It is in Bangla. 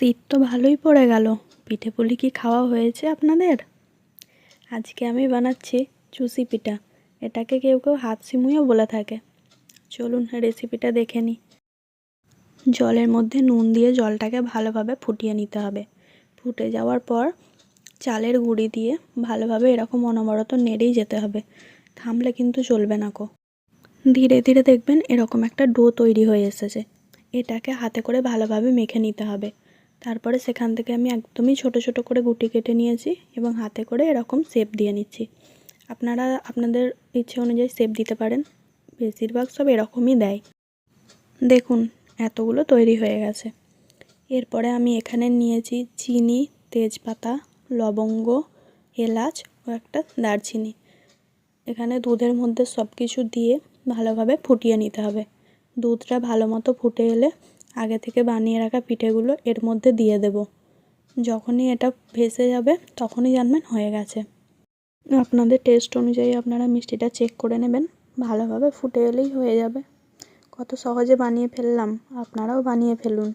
শীত তো ভালোই পড়ে গেল। পিঠে পুলি কি খাওয়া হয়েছে আপনাদের? আজকে আমি বানাচ্ছি চুষি পিঠা। এটাকে কেউ কেউ হাত সিমুইও বলে থাকে। চলুন রেসিপিটা দেখে নিই। জলের মধ্যে নুন দিয়ে জলটাকে ভালোভাবে ফুটিয়ে নিতে হবে। ফুটে যাওয়ার পর চালের গুঁড়ি দিয়ে ভালোভাবে এরকম অনবরত নেড়েই যেতে হবে। থামলে কিন্তু চলবে না কো। ধীরে ধীরে দেখবেন এরকম একটা ডো তৈরি হয়ে এসেছে। এটাকে হাতে করে ভালোভাবে মেখে নিতে হবে। তারপরে সেখান থেকে আমি একদমই ছোট ছোট করে গুটি কেটে নিয়েছি এবং হাতে করে এরকম শেপ দিয়ে নিচ্ছি। আপনারা, আপনাদের ইচ্ছে অনুযায়ী শেপ দিতে পারেন। বেশিরভাগ সব এরকমই দেয়। দেখুন, এতগুলো তৈরি হয়ে গেছে। এরপরে আমি এখানে নিয়েছি চিনি, তেজপাতা, লবঙ্গ, এলাচ ও একটা দারচিনি। এখানে দুধের মধ্যে সব কিছু দিয়ে ভালোভাবে ফুটিয়ে নিতে হবে। দুধটা ভালো মতো ফুটে এলে আগে থেকে বানিয়ে রাখা পিঠেগুলো এর মধ্যে দিয়ে দেব। যখনই এটা ভেসে যাবে, তখনই জানবেন হয়ে গেছে। আপনাদের টেস্ট অনুযায়ী আপনারা মিষ্টিটা চেক করে নেবেন, ভালোভাবে ফুটে এলেই হয়ে যাবে। কত সহজে বানিয়ে ফেললাম, আপনারাও বানিয়ে ফেলুন।